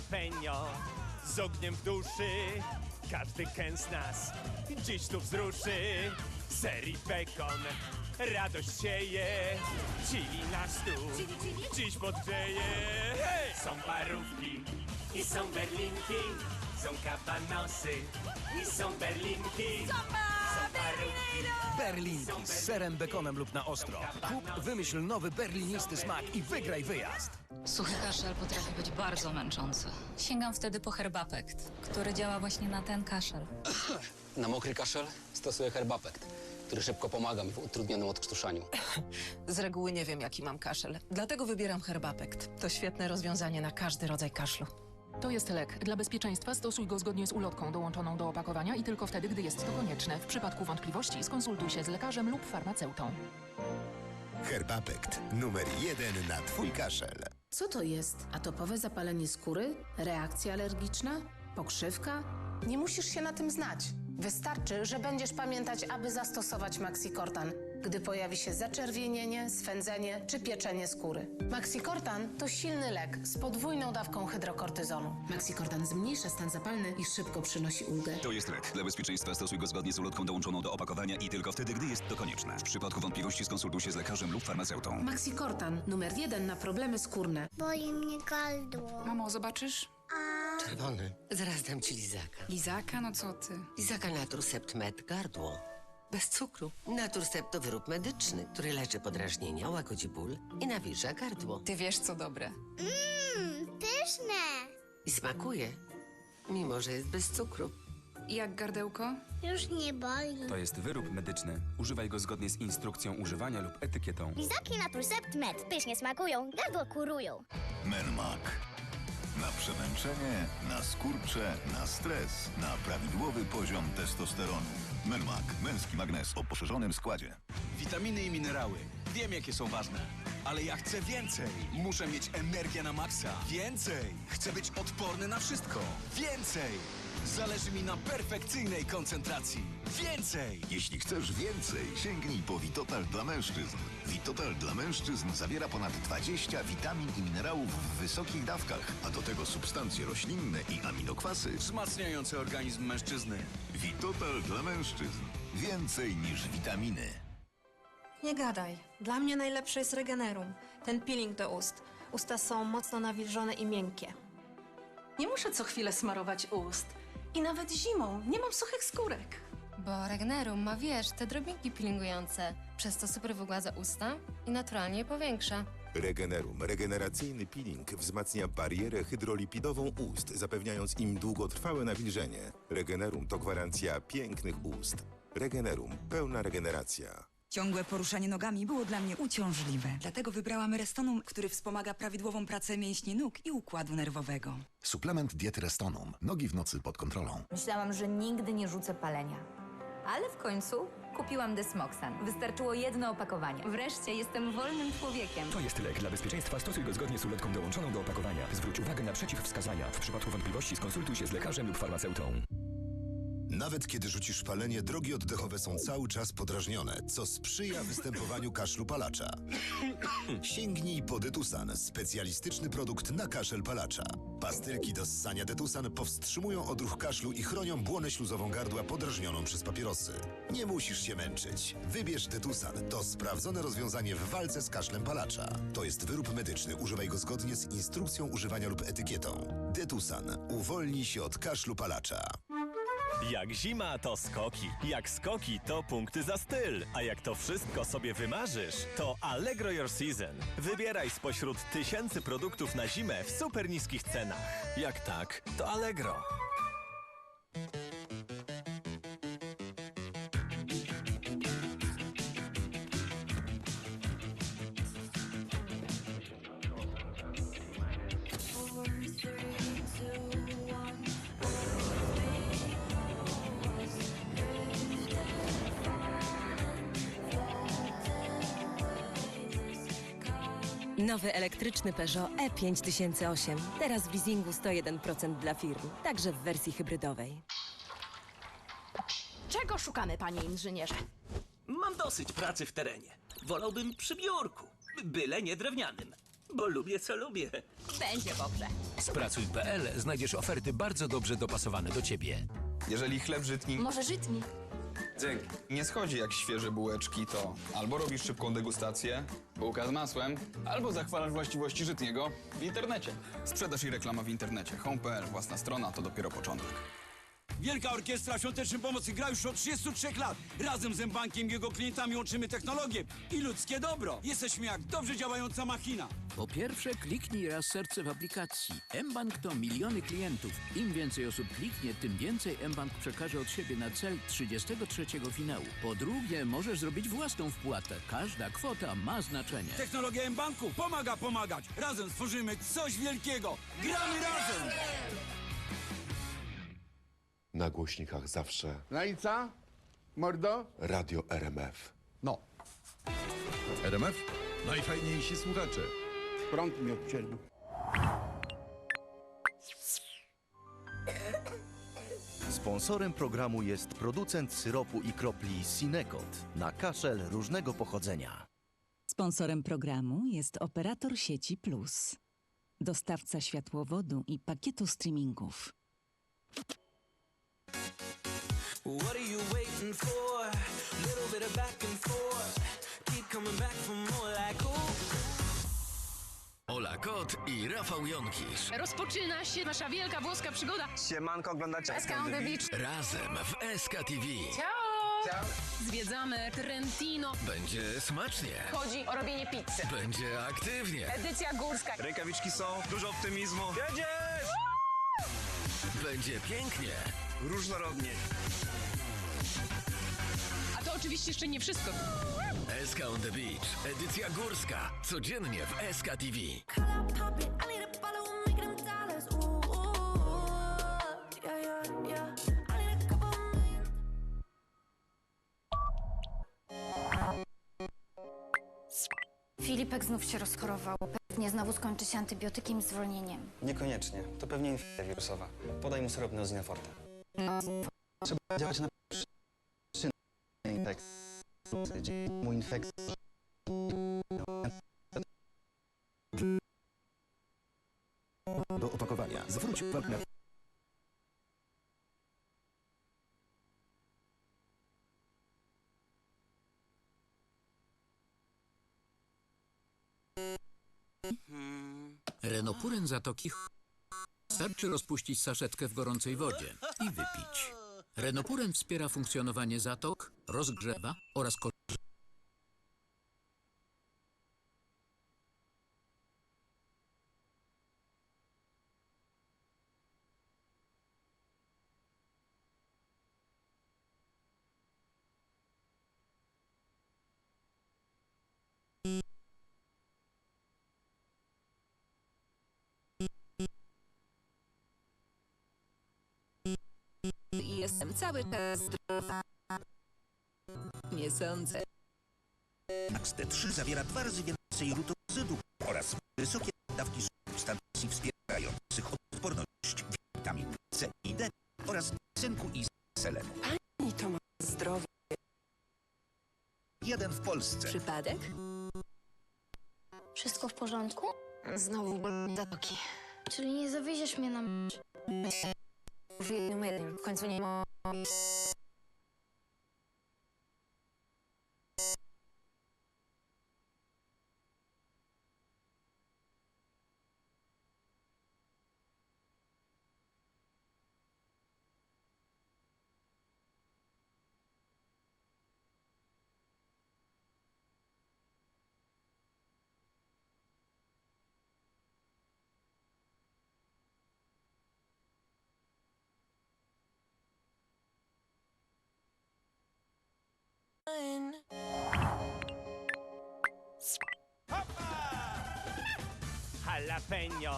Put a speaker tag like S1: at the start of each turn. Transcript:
S1: jalapeno z ogniem w duszy. Każdy kęs nas dziś tu wzruszy. Ser i bekon, radość sieje. Chili na stół, dziś podgrzeje. Hej! Są parówki i są berlinki. Są kabanosy i są berlinki. Parówki.
S2: Berlinki z serem, bekonem lub na ostro. Kup, wymyśl nowy berlinisty smak i wygraj wyjazd.
S3: Suchy kaszel potrafi być bardzo męczący. Sięgam wtedy po herbapekt, który działa właśnie na ten kaszel.
S4: Na mokry kaszel stosuję herbapekt, który szybko pomaga mi w utrudnionym odkrztuszaniu.
S5: Z reguły nie wiem, jaki mam kaszel, dlatego wybieram herbapekt. To świetne rozwiązanie na każdy rodzaj kaszlu.
S6: To jest lek. Dla bezpieczeństwa stosuj go zgodnie z ulotką dołączoną do opakowania i tylko wtedy, gdy jest to konieczne. W przypadku wątpliwości skonsultuj się z lekarzem lub farmaceutą.
S7: Herbapekt numer jeden na twój kaszel.
S8: Co to jest? Atopowe zapalenie skóry? Reakcja alergiczna? Pokrzywka? Nie musisz się na tym znać. Wystarczy, że będziesz pamiętać, aby zastosować Maxikortan, gdy pojawi się zaczerwienienie, swędzenie czy pieczenie skóry. Maxikortan to silny lek z podwójną dawką hydrokortyzonu. Maxikortan zmniejsza stan zapalny i szybko przynosi ulgę.
S9: To jest lek. Dla bezpieczeństwa stosuj go zgodnie z ulotką dołączoną do opakowania i tylko wtedy, gdy jest to konieczne. W przypadku wątpliwości skonsultuj się z lekarzem lub farmaceutą.
S8: Maxikortan, numer jeden na problemy skórne.
S10: Boli mnie gardło.
S6: Mamo, zobaczysz?
S11: Czerwony. Zaraz dam ci lizaka.
S6: Lizaka? No co ty?
S11: Lizaka Naturcept Med gardło. Bez cukru. Naturcept to wyrób medyczny, który leczy podrażnienia, łagodzi ból i nawilża gardło.
S3: Ty wiesz, co dobre.
S10: Mmm, pyszne.
S11: I smakuje, mimo że jest bez cukru.
S6: Jak gardełko?
S10: Już nie boli.
S12: To jest wyrób medyczny. Używaj go zgodnie z instrukcją używania lub etykietą.
S10: Lizaki na Turcept Med pysznie smakują, gardło kurują.
S7: Menmak. Przemęczenie, na skurcze, na stres, na prawidłowy poziom testosteronu. Menmak. Męski magnes o poszerzonym składzie.
S13: Witaminy i minerały. Wiem, jakie są ważne. Ale ja chcę więcej. Muszę mieć energię na maksa. Więcej. Chcę być odporny na wszystko. Więcej. Zależy mi na perfekcyjnej koncentracji. Więcej.
S7: Jeśli chcesz więcej, sięgnij po Witotal dla mężczyzn. Witotal dla mężczyzn zawiera ponad 20 witamin i minerałów w wysokich dawkach, a do tego substancje roślinne i aminokwasy.
S13: Wzmacniający organizm mężczyzny.
S7: Witotal dla mężczyzn. Więcej niż witaminy.
S14: Nie gadaj. Dla mnie najlepszy jest Regenerum. Ten peeling do ust. Usta są mocno nawilżone i miękkie. Nie muszę co chwilę smarować ust. I nawet zimą nie mam suchych skórek.
S3: Bo Regnerum ma, wiesz, te drobinki peelingujące. Przez to super wygładza usta i naturalnie je powiększa.
S7: Regenerum. Regeneracyjny peeling wzmacnia barierę hydrolipidową ust, zapewniając im długotrwałe nawilżenie. Regenerum to gwarancja pięknych ust. Regenerum. Pełna regeneracja.
S15: Ciągłe poruszanie nogami było dla mnie uciążliwe. Dlatego wybrałam Restonum, który wspomaga prawidłową pracę mięśni nóg i układu nerwowego.
S7: Suplement diety Restonum. Nogi w nocy pod kontrolą.
S16: Myślałam, że nigdy nie rzucę palenia. Ale w końcu kupiłam Desmoxan. Wystarczyło jedno opakowanie. Wreszcie jestem wolnym człowiekiem.
S12: To jest lek. Dla bezpieczeństwa stosuj go zgodnie z ulotką dołączoną do opakowania. Zwróć uwagę na przeciwwskazania. W przypadku wątpliwości skonsultuj się z lekarzem lub farmaceutą.
S7: Nawet kiedy rzucisz palenie, drogi oddechowe są cały czas podrażnione, co sprzyja występowaniu kaszlu palacza. Sięgnij po Detusan, specjalistyczny produkt na kaszel palacza. Pastylki do ssania Detusan powstrzymują odruch kaszlu i chronią błonę śluzową gardła podrażnioną przez papierosy. Nie musisz się męczyć. Wybierz Detusan. To sprawdzone rozwiązanie w walce z kaszlem palacza. To jest wyrób medyczny. Używaj go zgodnie z instrukcją używania lub etykietą. Detusan. Uwolnij się od kaszlu palacza.
S1: Jak zima, to skoki. Jak skoki, to punkty za styl. A jak to wszystko sobie wymarzysz, to Allegro Your Season. Wybieraj spośród tysięcy produktów na zimę w super niskich cenach. Jak tak, to Allegro.
S17: Nowy elektryczny Peugeot E E5008. Teraz w leasingu 101% dla firm, także w wersji hybrydowej.
S18: Czego szukamy, panie inżynierze?
S19: Mam dosyć pracy w terenie. Wolałbym przy biurku, byle nie drewnianym.
S20: bo lubię co lubię.
S21: Będzie dobrze.
S17: Z Pracuj.pl znajdziesz oferty bardzo dobrze dopasowane do ciebie.
S22: Jeżeli chleb żytni
S21: Może żytni.
S22: Dzięki. nie schodzi jak świeże bułeczki, to albo robisz szybką degustację, bułka z masłem, albo zachwalasz właściwości żytniego w internecie. Sprzedaż i reklama w internecie. Home.pl, własna strona, to dopiero początek.
S23: Wielka Orkiestra Świątecznej Pomocy gra już od 33 lat. Razem z M-Bankiem i jego klientami łączymy technologię i ludzkie dobro. Jesteśmy jak dobrze działająca machina.
S24: Po pierwsze, kliknij raz serce w aplikacji. mBank to miliony klientów. Im więcej osób kliknie, tym więcej mBank przekaże od siebie na cel 33 finału. Po drugie, możesz zrobić własną wpłatę. Każda kwota ma znaczenie.
S23: Technologia M-Banku pomaga pomagać. Razem stworzymy coś wielkiego. Gramy razem!
S25: Na głośnikach zawsze
S26: No i co? Mordo?
S25: Radio RMF.
S26: No.
S25: RMF? Najfajniejsi słuchacze.
S26: Prąd mi odcięli.
S27: Sponsorem programu jest producent syropu i kropli Sinekot na kaszel różnego pochodzenia.
S28: Sponsorem programu jest operator sieci Plus, dostawca światłowodu i pakietu streamingów.
S29: What are you waiting for? Little bit of back and forth. Keep coming back for
S17: Kot i Rafał Jonkisz.
S6: Rozpoczyna się nasza wielka włoska przygoda.
S25: Siemanko, oglądacie
S6: SK on the Beach.
S17: Razem w SKTV.
S6: Ciao! Zwiedzamy Trentino.
S17: Będzie smacznie.
S6: Chodzi o robienie pizzy.
S17: Będzie aktywnie.
S6: Edycja górska.
S25: Rękawiczki są, dużo optymizmu.
S17: Jedziesz! Będzie pięknie.
S25: Różnorodnie.
S6: To oczywiście jeszcze nie wszystko.
S17: SK on the Beach. Edycja górska. Codziennie w SKTV.
S15: Filipek znów się rozchorował. Pewnie znowu skończy się antybiotykiem i zwolnieniem.
S30: Niekoniecznie. To pewnie infekcja wirusowa. Podaj mu syrop neozinoforte. Trzeba działać na mu infekcji.
S27: Do opakowania zwróć uwagę na
S24: Renopuren Zatoki Starczy rozpuścić saszetkę w gorącej wodzie i wypić. Renopuren wspiera funkcjonowanie zatok, rozgrzewa oraz korzyści.
S16: I jestem cały czas zdrowa. Nie sądzę.
S11: Max T3 zawiera dwa razy więcej rutozydu oraz wysokie dawki substancji wspierających odporność witamin C i D oraz cynku i selenu.
S16: Pani to ma zdrowie.
S11: Jeden w Polsce.
S16: Przypadek?
S15: Wszystko w porządku?
S16: Znowu bolą zatoki.
S15: Czyli nie zawieziesz mnie na mecz?
S16: W jednym jednym. W końcu nie ma...
S31: Jalapeno